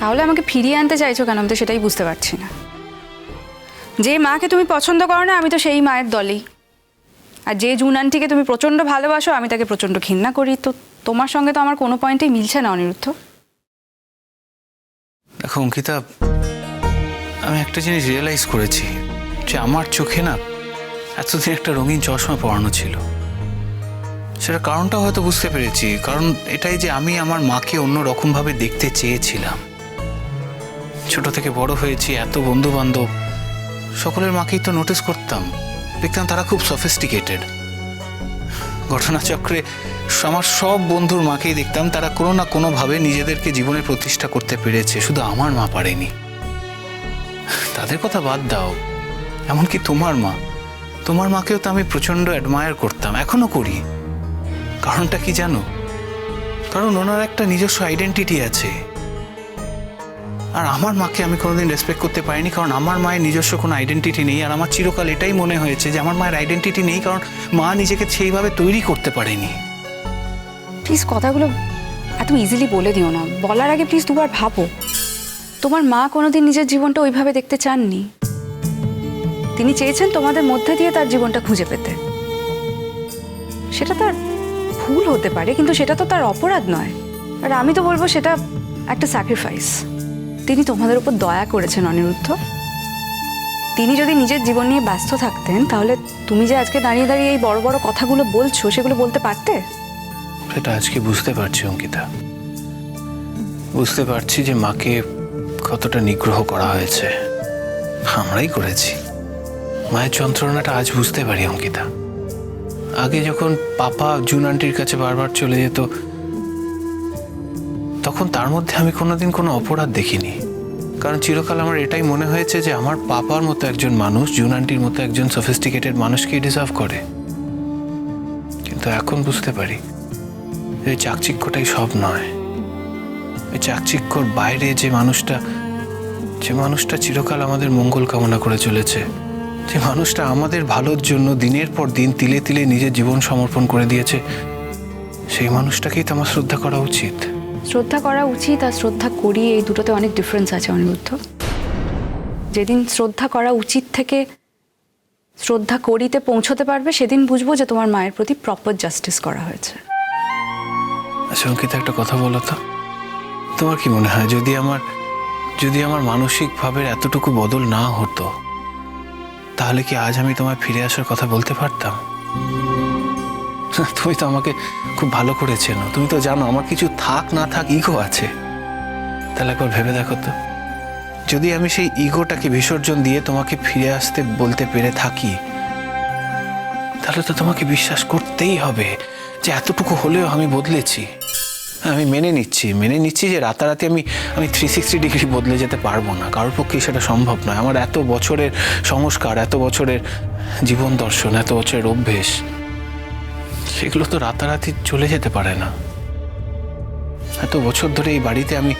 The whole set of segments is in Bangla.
তাহলে আমাকে ফিরিয়ে আনতে চাইছো কেন? আমি তো সেটাই বুঝতে পারছি না। যে মাকে তুমি পছন্দ করো না, আমি তো সেই মায়ের দলেই। আর যে জুন আন্টিকে তুমি প্রচণ্ড ভালোবাসো, আমি তাকে প্রচণ্ড ঘৃণা করি। তো তোমার সঙ্গে তো আমার কোনো পয়েন্টেই মিলছে না, অনিরুদ্ধ। দেখো, অঙ্কিতা, আমি একটা জিনিস রিয়েলাইজ করেছি যে আমার চোখে না এতদিন একটা রঙিন চশমা পড়ানো ছিল। সেটা কারণটা হয়তো বুঝতে পেরেছি। কারণ এটাই যে আমি আমার মাকে অন্য রকমভাবে দেখতে চেয়েছিলাম। ছোট থেকে বড় হয়েছি, এত বন্ধু বান্ধব সকলের মাকেই তো নোটিস করতাম। দেখতাম তারা খুব সফিস্টিকেটেড ঘটনাচক্রে আমার সব বন্ধুর মাকেই দেখতাম, তারা কোনো না কোনোভাবে নিজেদেরকে জীবনে প্রতিষ্ঠা করতে পেরেছে, শুধু আমার মা পারেনি। তাদের কথা বাদ দাও, এমনকি তোমার মা। তোমার মাকেও তো আমি প্রচণ্ড অ্যাডমায়ার করতাম, এখনও করি। কারণটা কি জানো? কারণ ওনার একটা নিজস্ব আইডেন্টিটি আছে। আর আমার মাকে আমি কোনোদিন রেসপেক্ট করতে পারিনি, কারণ আমার মায়ের নিজস্ব কোনো আইডেন্টিটি নেই, আর আমার চিরকাল এটাই মনে হয়েছে যে আমার মায়ের আইডেন্টিটি নেই, কারণ মা নিজেকে সেইভাবে তৈরি করতে পারেনি। প্লিজ কথাগুলো এত ইজিলি বলে দিও না। বলার আগে প্লিজ দুবার ভাবো। তোমার মা কোনোদিন নিজের জীবনটা ওইভাবে দেখতে চাননি? তিনি চেয়েছেন তোমাদের মধ্যে দিয়ে তার জীবনটা খুঁজে পেতে। সেটা তার ভুল হতে পারে, কিন্তু সেটা তো তার অপরাধ নয়। আর আমি তো বলব সেটা একটা স্যাক্রিফাইস তিনি তোমাদের উপর দয়া করেছেন, অনিরুদ্ধ। তিনি যদি নিজের জীবন নিয়ে ব্যস্ত থাকতেন, তাহলে তুমি যে আজকে দাঁড়িয়ে দাঁড়িয়ে এই বড় বড় কথাগুলো বলছো, সেগুলো বলতে পারতে? সেটা আজকে বুঝতে পারছি, অঙ্কিতা। বুঝতে পারছি যে মাকে কতটা নিগ্রহ করা হয়েছে। আমরাই করেছি। মায়ের যন্ত্রণাটা আজ বুঝতে পারি, অঙ্কিতা। আগে যখন পাপা জুন আন্টির কাছে বারবার চলে যেত, তখন তার মধ্যে আমি কোনোদিন কোনো অপরাধ দেখিনি। কারণ চিরকাল আমার এটাই মনে হয়েছে যে আমার পাপার মতো একজন মানুষ, জুন আন্টির মতো একজন সফিস্টিকেটেড মানুষকে ডিজার্ভ করে। কিন্তু এখন বুঝতে পারি, এই চাকচিক্যটাই সব নয়। এই চাকচিক্যর বাইরে যে মানুষটা যে মানুষটা চিরকাল আমাদের মঙ্গল কামনা করে চলেছে, যে মানুষটা আমাদের ভালোর জন্য দিনের পর দিন তিলে তিলে নিজের জীবন সমর্পণ করে দিয়েছে, সেই মানুষটাকেই তো আমার শ্রদ্ধা করা উচিত। শ্রদ্ধা করা উচিত আর শ্রদ্ধা করি এই দুটোতে অনেক ডিফারেন্স আছে অনিরুদ্ধ যেদিন শ্রদ্ধা করা উচিত থেকে শ্রদ্ধা করিতে পৌঁছতে পারবে, সেদিন বুঝব যে তোমার মায়ের প্রতি প্রপার জাস্টিস করা হয়েছে। আচ্ছা একটা কথা বলো তো। তোমার কি মনে হয়, যদি আমার যদি আমার মানসিক ভাবের এতটুকু বদল না হতো, তাহলে কি আজ আমি তোমায় ফিরে আসার কথা বলতে পারতাম? তুমি তো আমাকে খুব ভালো করে চেনো। তুমি তো জানো আমার কিছু থাক না থাক ইগো আছে। তাহলে একবার ভেবে দেখো তো। যদি আমি সেই ইগোটাকে বিসর্জন দিয়ে তোমাকে ফিরে আসতে বলতে পেরে থাকি, তাহলে তো তোমাকে বিশ্বাস করতেই হবে যে এতটুকু হলেও আমি বদলেছি। আমি মেনে নিচ্ছি মেনে নিচ্ছি যে রাতারাতি আমি আমি থ্রি সিক্সটি ডিগ্রি বদলে যেতে পারব না। কারোর পক্ষেই সেটা সম্ভব নয়। আমার এত বছরের সংস্কার, এত বছরের জীবন দর্শন, এত বছরের অভ্যেস সেগুলো তো রাতারাতি চলে যেতে পারে না। এত বছর ধরে এই বাড়িতে আমি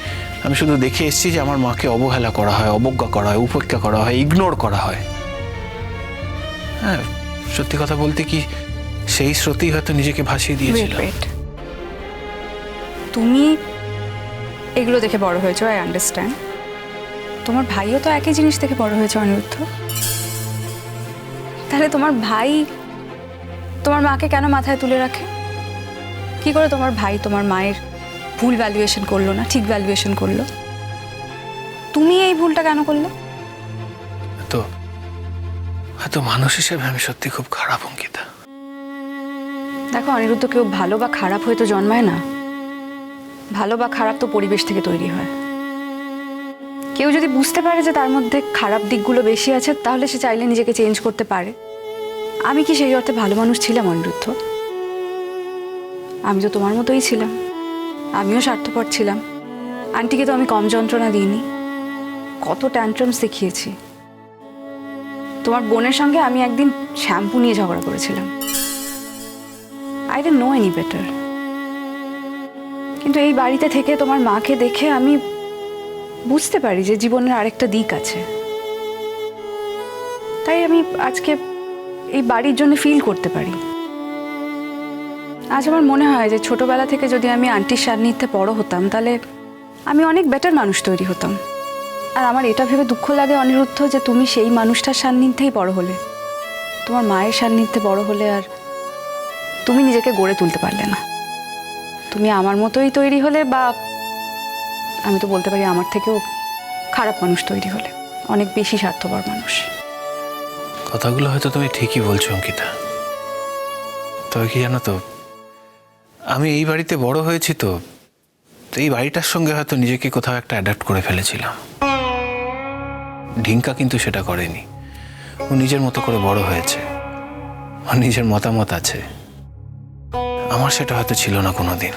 আমি শুধু দেখে এসেছি যে আমার মাকে অবহেলা করা হয় অবজ্ঞা করা হয় উপেক্ষা করা হয় ইগনোর করা হয়। হ্যাঁ সত্যি কথা বলতে কি সেই স্রোতেই হয়তো নিজেকে ভাসিয়ে দিয়েছিল. তুমি এগুলো দেখে বড় হয়েছো আই আন্ডারস্ট্যান্ড তোমার ভাইও তো একই জিনিস থেকে বড় হয়েছে অনিরুদ্ধ। তাহলে তোমার ভাই তোমার মাকে কেন মাথায় তুলে রাখে? কি করে তোমার ভাই তোমার মায়ের ভুল ভ্যালুয়েশন করল না ঠিক ভ্যালুয়েশন করল? তুমি এই ভুলটা কেন করলে? তো হয়তো মানুষ হিসেবে আমি সত্যি খুব খারাপ অঙ্কিতা। দেখো অনিরুদ্ধ কেউ ভালো বা খারাপ হয়তো জন্মায় না। ভালো বা খারাপ তো পরিবেশ থেকে তৈরি হয়। কেউ যদি বুঝতে পারে যে তার মধ্যে খারাপ দিকগুলো বেশি আছে তাহলে সে চাইলে নিজেকে চেঞ্জ করতে পারে। আমি কি সেই অর্থে ভালো মানুষ ছিলাম, অনিরুদ্ধ? আমি তো তোমার মতোই ছিলাম। আমিও স্বার্থপর ছিলাম। আন্টিকে তো আমি কম যন্ত্রণা দিইনি। কত ট্যান্ট্রামস দেখিয়েছি। তোমার বোনের সঙ্গে আমি একদিন শ্যাম্পু নিয়ে ঝগড়া করেছিলাম। I don't know any better কিন্তু এই বাড়িতে থেকে তোমার মাকে দেখে আমি বুঝতে পারি যে জীবনের আরেকটা দিক আছে। তাই আমি আজকে এই বাড়ির জন্য ফিল করতে পারি। আজ আমার মনে হয় যে ছোটবেলা থেকে যদি আমি আন্টির সান্নিধ্যে বড় হতাম, তাহলে আমি অনেক বেটার মানুষ তৈরি হতাম। আর আমার এটা ভেবে দুঃখ লাগে অনিরুদ্ধ যে তুমি সেই মানুষটার সান্নিধ্যেই বড় হলে। তোমার মায়ের সান্নিধ্যে বড় হলে আর তুমি নিজেকে গড়ে তুলতে পারলে না। তুমি আমার মতোই তৈরি হলে বা আমি তো বলতে পারি আমার থেকেও খারাপ মানুষ তৈরি হলে। অনেক বেশি স্বার্থপর মানুষ। কথাগুলো হয়তো তুমি ঠিকই বলছো, অঙ্কিতা। তবে কি জানো তো, আমি এই বাড়িতে বড় হয়েছি তো এই বাড়িটার সঙ্গে হয়তো নিজেকে কোথাও একটা অ্যাডাপ্ট করে ফেলেছিলাম। ঢিঙ্কা কিন্তু সেটা করেনি। ও নিজের মতো করে বড় হয়েছে। ওর নিজের মতামত আছে। আমার সেটা হয়তো ছিল না কোনোদিন।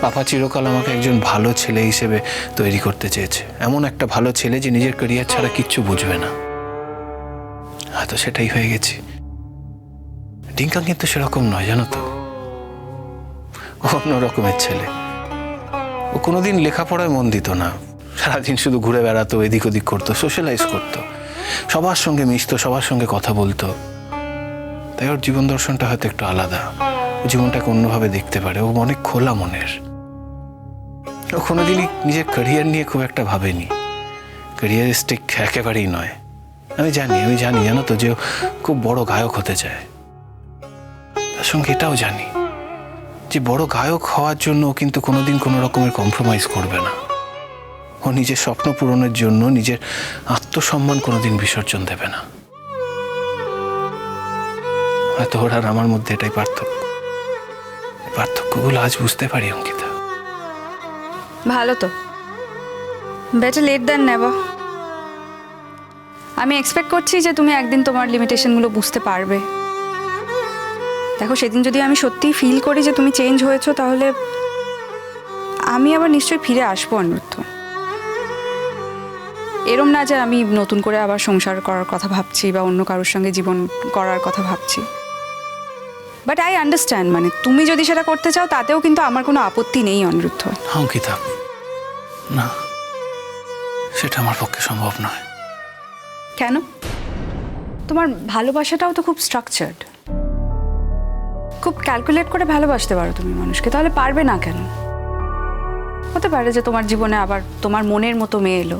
পাপা চিরকাল আমাকে একজন ভালো ছেলে হিসেবে তৈরি করতে চেয়েছে। এমন একটা ভালো ছেলে যে নিজের ক্যারিয়ার ছাড়া কিচ্ছু বুঝবে না। হয়তো সেটাই হয়ে গেছি। ডিঙ্কা কিন্তু সেরকম নয়, জানো তো। অন্য রকমের ছেলে। ও কোনোদিন লেখাপড়ায় মন দিত না। সারাদিন শুধু ঘুরে বেড়াতো, এদিক ওদিক করতো সোশ্যালাইজ করতো। সবার সঙ্গে মিশতো, সবার সঙ্গে কথা বলতো। তাই ওর জীবন দর্শনটা হয়তো একটু আলাদা। ও জীবনটাকে অন্যভাবে দেখতে পারে। ও অনেক খোলা মনের। ও কোনোদিনই নিজের ক্যারিয়ার নিয়ে খুব একটা ভাবেনি। ক্যারিয়ারিস্টিক একেবারেই নয়। আমি জানি আমি জানি, জানো তো যে খুব বড় গায়ক হতে চায়। তার সঙ্গে এটাও জানি যে বড় গায়ক হওয়ার জন্য কিন্তু কোনোদিন কোনো রকমের কম্প্রোমাইজ করবে না। ও নিজের স্বপ্ন পূরণের জন্য নিজের আত্মসম্মান কোনোদিন বিসর্জন দেবে না। হয়তো ওর আর আমার মধ্যে এটাই পার্থক্য। পার্থক্যগুলো আজ বুঝতে পারি, অঙ্কিতা। ভালো তো। বেটার লেট দেন নেবা আমি এক্সপেক্ট করছি যে তুমি একদিন তোমার লিমিটেশনগুলো বুঝতে পারবে। দেখো, সেদিন যদি আমি সত্যিই ফিল করি যে তুমি চেঞ্জ হয়েছো, তাহলে আমি আবার নিশ্চয়ই ফিরে আসব অনিরুদ্ধ এরম না যে আমি নতুন করে আবার সংসার করার কথা ভাবছি বা অন্য কারোর সঙ্গে জীবন করার কথা ভাবছি। বাট আই আন্ডারস্ট্যান্ড মানে তুমি যদি সেটা করতে চাও, তাতেও কিন্তু আমার কোনো আপত্তি নেই অনিরুদ্ধ না, সেটা আমার পক্ষে সম্ভব নয়। কেন? তোমার ভালোবাসাটাও তো খুব স্ট্রাকচার্ড খুব ক্যালকুলেট করে ভালোবাসতে পারো তুমি মানুষকে, তাহলে পারবে না কেন? হতে পারে যে তোমার জীবনে আবার তোমার মনের মতো মেয়ে এলো।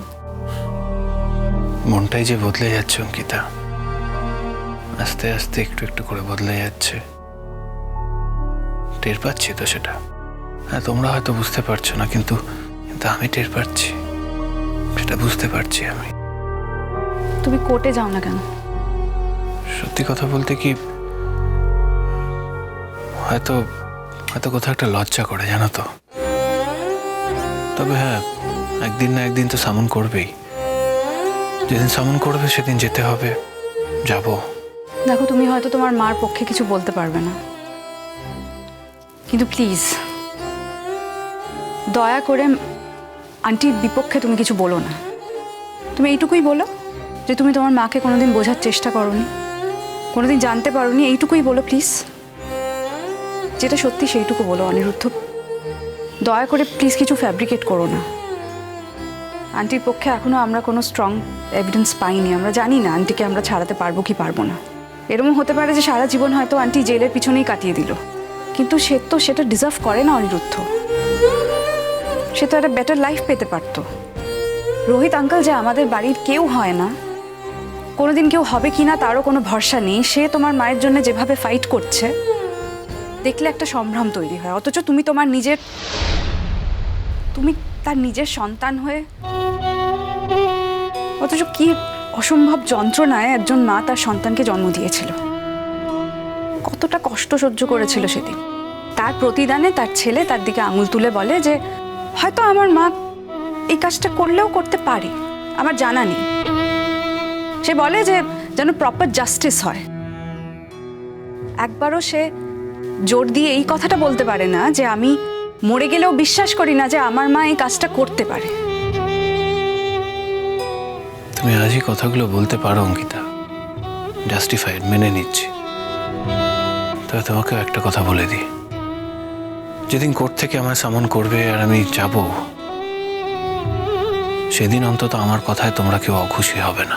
মনটাই যে বদলে যাচ্ছে, অঙ্কিতা। আস্তে আস্তে একটু একটু করে বদলে যাচ্ছে। টের পাচ্ছি তো সেটা। হ্যাঁ তোমরা হয়তো বুঝতে পারছ না, কিন্তু কিন্তু আমি টের পাচ্ছি। সেটা বুঝতে পারছি আমি। তুমি কোর্টে যাও না কেন? সত্যি কথা বলতে কি হয়তো হয়তো কোথাও একটা লজ্জা করে জানো তো। তবে হ্যাঁ একদিন না একদিন তো সামন করবেই। যেদিন সামন করবে সেদিন যেতে হবে যাব। দেখো তুমি হয়তো তোমার মার পক্ষে কিছু বলতে পারবে না। কিন্তু প্লিজ দয়া করে আন্টির বিপক্ষে তুমি কিছু বলো না। তুমি এইটুকুই বলো। যে তুমি তোমার মাকে কোনোদিন বোঝার চেষ্টা করনি, কোনোদিন জানতে পারোনি, এইটুকুই বলো প্লিজ যেটা সত্যি সেইটুকু বলো, অনিরুদ্ধ। দয়া করে প্লিজ কিছু ফ্যাব্রিকেট করো না। আন্টির পক্ষে এখনও আমরা কোনো স্ট্রং এভিডেন্স পাইনি। আমরা জানি না আন্টিকে আমরা ছাড়াতে পারব কি পারব না। এরকম হতে পারে যে সারা জীবন হয়তো আন্টি জেলের পিছনেই কাটিয়ে দিল। কিন্তু সে তো সেটা ডিজার্ভ করে না অনিরুদ্ধ। সে তো একটা বেটার লাইফ পেতে পারতো। রোহিত আঙ্কেল যে আমাদের বাড়ির কেউ হয় না কোনোদিন কেউ হবে কি না তারও কোনো ভরসা নেই। সে তোমার মায়ের জন্য যেভাবে ফাইট করছে, দেখলে একটা সম্ভ্রম তৈরি হয়। অথচ তুমি তোমার নিজের, তুমি তার নিজের সন্তান হয়ে, অথচ কি অসম্ভব যন্ত্রণায় একজন মা তার সন্তানকে জন্ম দিয়েছিল। কতটা কষ্ট সহ্য করেছিল সেদিন। তার প্রতিদানে তার ছেলে তার দিকে আঙুল তুলে বলে যে, হয়তো আমার মা এই কাজটা করলেও করতে পারে। আমার জানা নেই। সে বলে যে যেন প্রপার জাস্টিস হয়। একবারও সে জোর দিয়ে এই কথাটা বলতে পারে না যে আমি মরে গেলেও বিশ্বাস করি না যে আমার মা এই কাজটা করতে পারে। তুমি আজই কথাগুলো বলতে পারো, অঙ্কিতা। জাস্টিফাইড মেনে নিচ্ছি। তবে তোমাকে একটা কথা বলে দিই। যেদিন কোর্ট থেকে আমার সামন করবে আর আমি যাব, সেদিন অন্তত আমার কথায় তোমরা কেউ অখুশি হবে না।